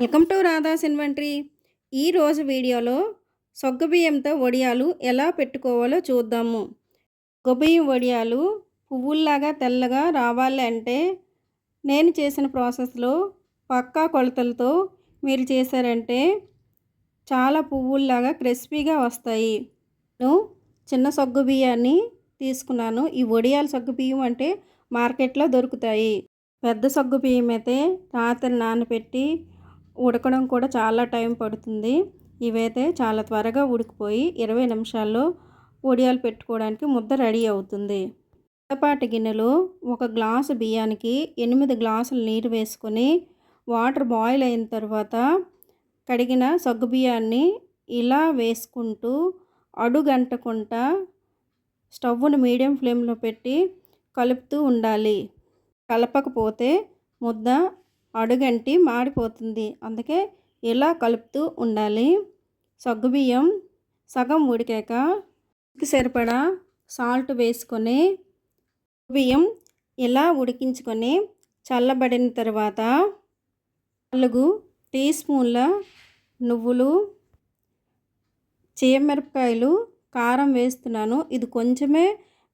Welcome to Radha's inventory ఈరోజు వీడియోలో సొగ్గబియ్యంతో వడియాలు ఎలా పెట్టుకోవాలో చూద్దాము. సొగ్గబియ్యం వడియాలు పువ్వుల్లాగా తెల్లగా రావాలి అంటే నేను చేసిన ప్రాసెస్లో పక్కా కొలతలతో మీరు చేశారంటే చాలా పువ్వుల్లాగా క్రిస్పీగా వస్తాయి. నేను చిన్న సొగ్గు బియ్యాన్ని తీసుకున్నాను. ఈ వడియాల సగ్గు బియ్యం అంటే మార్కెట్లో దొరుకుతాయి. పెద్ద సగ్గు బియ్యం అయితే రాత్రి నానబెట్టి ఉడకడం కూడా చాలా టైం పడుతుంది. ఇవైతే చాలా త్వరగా ఉడికిపోయి ఇరవై నిమిషాల్లో వడియాలు పెట్టుకోవడానికి ముద్ద రెడీ అవుతుంది. చిన్నపాటి గిన్నెలో ఒక గ్లాసు బియ్యానికి ఎనిమిది గ్లాసులు నీరు వేసుకొని వాటర్ బాయిల్ అయిన తర్వాత కడిగిన సగ్గు బియ్యాన్ని ఇలా వేసుకుంటూ అడుగంటకుండా స్టవ్ను మీడియం ఫ్లేమ్లో పెట్టి కలుపుతూ ఉండాలి. కలపకపోతే ముద్ద అడుగంటి మాడిపోతుంది. అందుకే ఇలా కలుపుతూ ఉండాలి. సగ్గుబియ్యం సగం ఉడికాక సరిపడా సాల్ట్ వేసుకొని బియ్యం ఇలా ఉడికించుకొని చల్లబడిన తర్వాత నాలుగు టీ స్పూన్ల నువ్వులు చీమిరపకాయలు కారం వేస్తున్నాను. ఇది కొంచెమే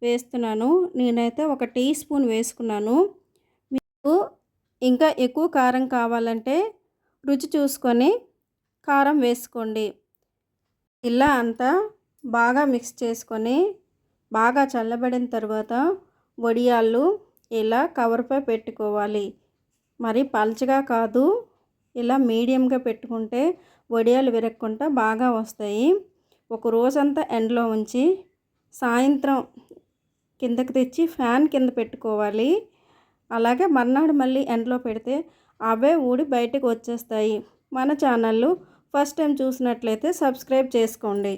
వేస్తున్నాను. నేనైతే ఒక టీ స్పూన్ వేసుకున్నాను. ఇంకా ఎక్కువ కారం కావాలంటే రుచి చూసుకొని కారం వేసుకోండి. ఇలా అంతా బాగా మిక్స్ చేసుకొని బాగా చల్లబడిన తర్వాత వడియాళ్ళు ఇలా కవర్పై పెట్టుకోవాలి. మరి పల్చగా కాదు ఇలా మీడియంగా పెట్టుకుంటే వడియాలు విరగకుండా బాగా వస్తాయి. ఒక రోజంతా ఎండలో ఉంచి సాయంత్రం కిందకి తెచ్చి ఫ్యాన్ కింద పెట్టుకోవాలి. అలాగే మర్నాడు మళ్ళీ ఎండలో పెడితే అవే ఊడి బయటకు వచ్చేస్తాయి. మన ఛానల్ ఫస్ట్ టైం చూసినట్లయితే సబ్స్క్రైబ్ చేసుకోండి.